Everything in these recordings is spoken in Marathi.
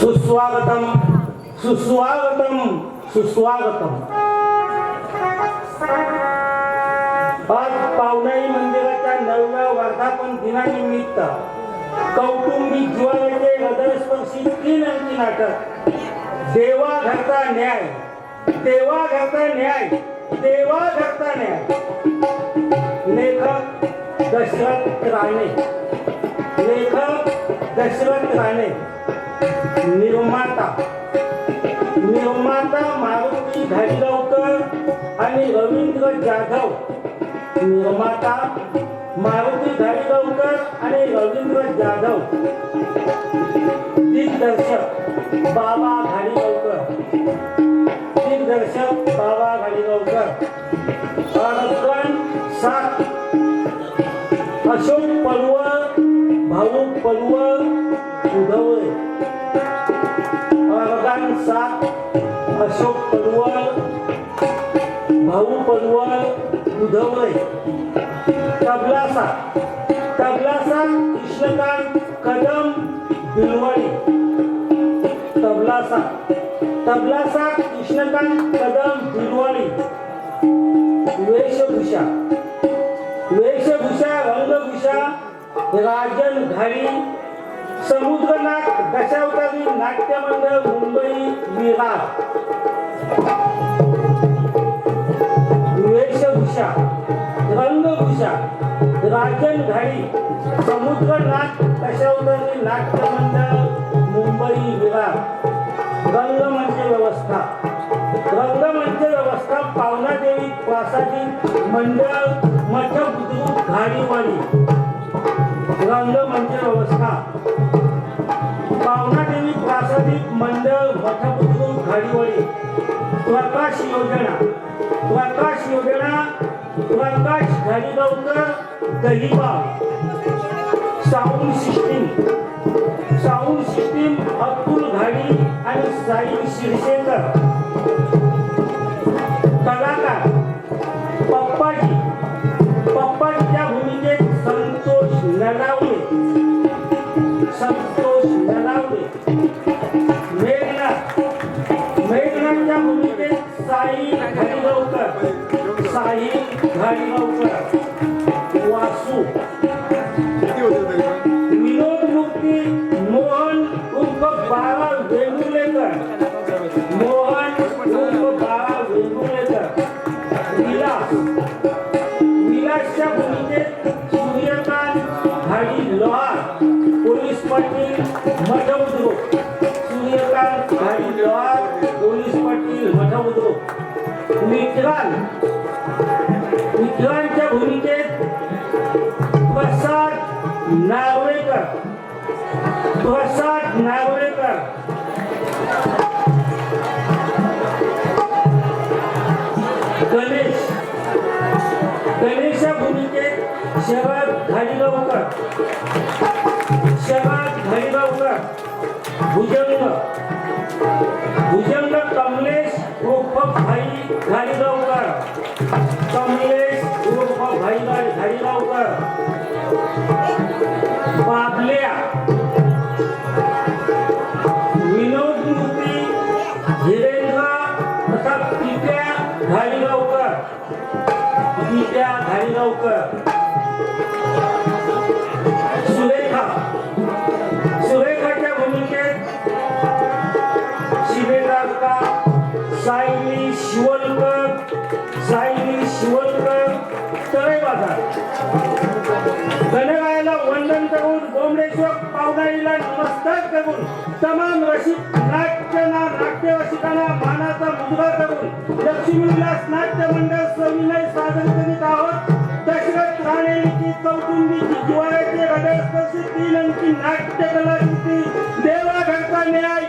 सुस्वागतम सुस्वागतम सुस्वागतम. आज पावनाई मंदिराच्या नवव्या वर्धापन दिनानिमित्त कौटुंबिक जीवनाचे हृदयस्पर्शी तीन अंकी नाटक देवा घरता न्याय देवा घरता न्याय देवा घरता न्याय. लेखक दशरथ राणे लेखक दशरथ राणे. निर्माता. निर्माता मारुती धाडगावकर आणि रवींद्र जाधव. निर्माता मारुती धाडगावकर आणि रवींद्र जाधव. दिग्दर्शक बाबा धाडगावकर दिग्दर्शक बाबा धाडगावकर अडकण सात. अशोक पलवळ भाऊ पलवळ उधवळे. अशोक पलवळ भाऊ पलवळ उधवळे तबलासा तबलासा कृष्णकांत कदम बिलवाडी. तबलासा तबलासा कृष्णकांत कदम बिलवाडी. वेशभूषा वेशभूषा रंगभूषा राजन घाडी समुद्रनाथ दशावतारी नाट्य मंडळ मुंबई विरार. वेशभूषा रंगभूषा राजन घाडी समुद्रनाथ दशावतारी नाट्य मंडळ मुंबई विरार रंगमंच व्यवस्था. रंगमंच व्यवस्था पावनादेवी प्रासादी मंडळ मठ बुद्रुक घाडीवाडी रंगमंच व्यवस्था. पावनादेवी प्रासादी मंडळ मठ बुद्रुक घाडीवाडी प्रकाश योजना. प्रकाश योजना Prakash Ghadigaonkar दहिबा sound system. Sound system Abdul Ghadi आणि साई शिरसेकर पाटील मठबुद्रुक सूर्यकांत घाडी पोलीस पाटील मठबुद्रुक विक्रांत मित्रांच्या भूमिकेत प्रसाद नागवेकर प्रसाद नागवेकर गणेश. गणेशच्या भूमिकेत शरद घालीगावकर शरद भुजंग. भुजंग कमलेश उर्फ भाई धारीगावकर. कमलेश उर्फ भाई धारीगावकर. बाबल्या विनोद मूर्ती धीरेंद्र तथा पित्या धारीगावकर. पित्या धारीगावकर. सायली शिवलकर सायली शिवलकर तळे बाजार. गणरायाला वंदन करून गोमडेश्वर पावनाईला नमस्कार करून तमाम रसिक नाट्य नाट्यरसिकांना नाट्य मानाचा मुद्रा करून लक्ष्मी नाट्य मंडळ सविनय सादर करीत आहोत. दशरथ राणे यांची कौटुंबिक जिवाळ्याचे हृदयस्पर्शी तीन अंकी नाट्य कलाकृती देवा घरचा न्याय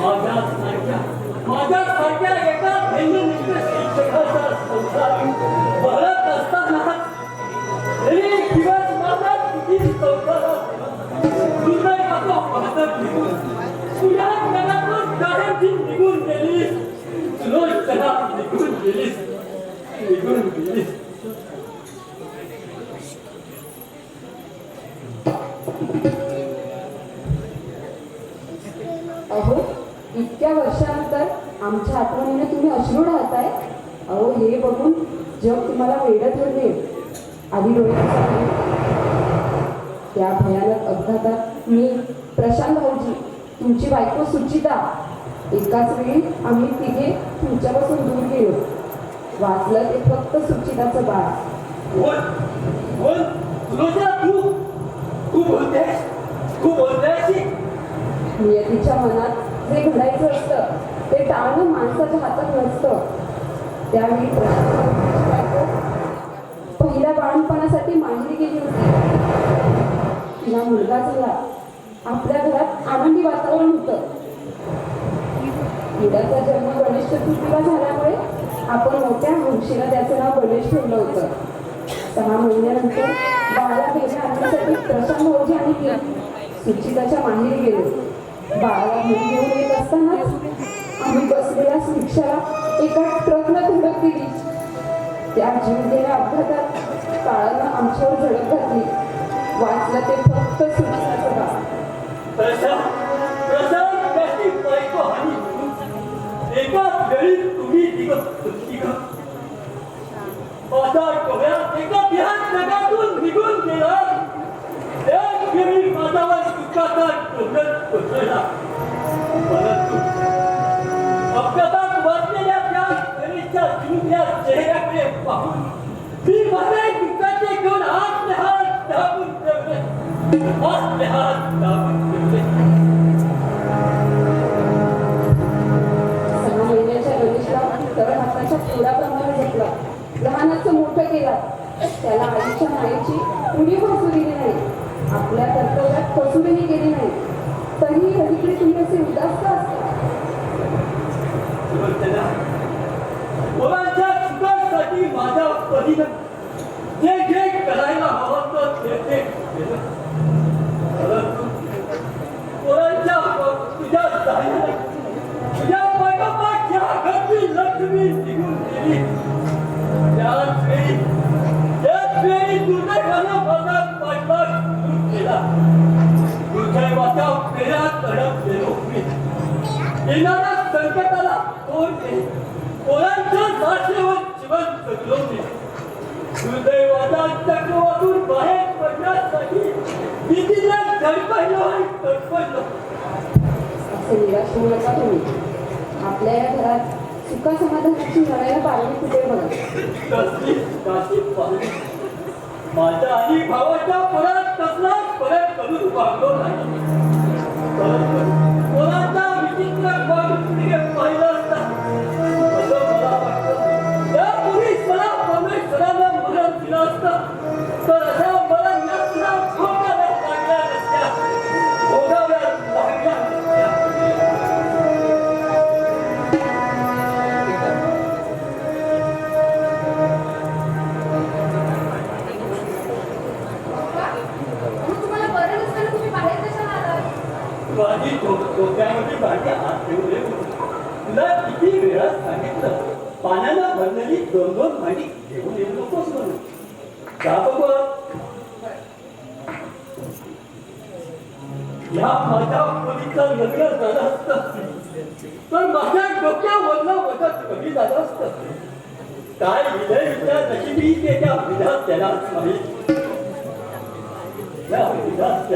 माझ्यासारख्या माझ्यासारख्या एका दैनंदिन शिक्षकाचा संसार तुझ्या मनातून कायमची निघून गेलीस सुलोचना निघून गेलीस निघून गेलीस अहो इतक्या वर्षानंतर आमच्या आठवणीने तुम्ही अश्रू ढाळताय अहो हे बघून जग तुम्हाला वेळ ठरले आधी डोळे त्या भयानक अपघातात मी प्रशांत भाऊजी तुमची बायको सुचिता. एकाच वेळी आम्ही तिघे तुमच्यापासून दूर गेलो. वाचलं ते फक्त सुचिताचं बाळ. बोल बोल सुलोचना तू? तू बोलतेस? तू बोलतेस? नियतीच्या मनात जे घडायचं असतं ते टाळणं माणसाच्या हातात नसतं. त्यावेळी पहिल्या बाळणपणासाठी मांडली गेली होती. तिला मुलगा झाला. आपल्या घरात आनंदी वातावरण होतं. मुलाचा जन्म गणेश चतुर्थीला झाल्यामुळे आपण मोठ्या हंशीला त्याचं नाव गणेश ठेवलं होतं. सहा महिन्यानंतर बाळाला घरी आणण्यासाठी प्रशांत भाऊजी आणि मी सुचिताच्या माहेरी गेलो. बाळाला घरी घेऊन येत असतानाच आम्ही बसलेल्या रिक्षाला एका ट्रकनं धडक दिली. त्या जीवलेल्या अपघातात काळानं आमच्यावर झडप घातली. वाचलं ते फक्त सुचिताचं बाळ प्रशांत प्रशांत त्याची बायको हानी। एकाच वेळी तुम्ही तिघं तिघं माझा डोळ्यात एका बिहार जगातून निघून गेला। त्याच वेळी माझावर दुःखाचा डोंगर कोसळला। परंतु अपघातात वाचलेल्या त्या गणेशच्या जुन्या चेहऱ्याकडे पाहून मी माझे दुःखाचे घेऊन हात हात दाबून ठेवले. हात हात दाबून. हाताच्या प्रभाव घेतला. लहानाचं मोठं केलं. त्याला आईच्या मायेची कुणी फसू दिली नाही. आपल्या कर्तव्यात फसूनही केली नाही. तरीही कधीकडे तुम्ही असे उदास का असता. मुलांच्या माझ्या जे जे करायला हवं ते ते परंतु मुलांच्या तुझ्या पाठोपाठ ज्या घरची लक्ष्मी निघून गेली त्याच वेळी त्याच वेळी दुर्दैवानं माझा पाठलाग सुरू केला दुर्दैवाच्या फेऱ्यात अडकलेलो मी येणाऱ्या संकटाला तोंड दे पोरांच्या साठेवर जीवन जगलो मी दुर्दैवाच्या चक्रवातून बाहेर पडण्यासाठी भीतीला धडपडलो आणि तडपडलो असे निराश होऊ नका तुम्ही आपल्या या घरात सुखा समाधानाची लढायला पाहिजे कुठे बघा. माझ्या आई भावाच्या परत कसलाच परत करून पाहतो नाही. परंतु कोणाचा विचित्र असता? मला वाटतं यापूर्वीच मला मरण दिलं असतं. तर पाण्यानं भरलेली दोन दोन भांडी घेऊन येऊ नकोस म्हणून. का बघ ह्या माझ्या मुलीचं लग्न झालं असतं. तर माझ्या डोक्यावरनं वजन कमी झालं असतं. काय विजय विचार नशिबी ते त्या विधात त्यालाच माहीत. त्या विधात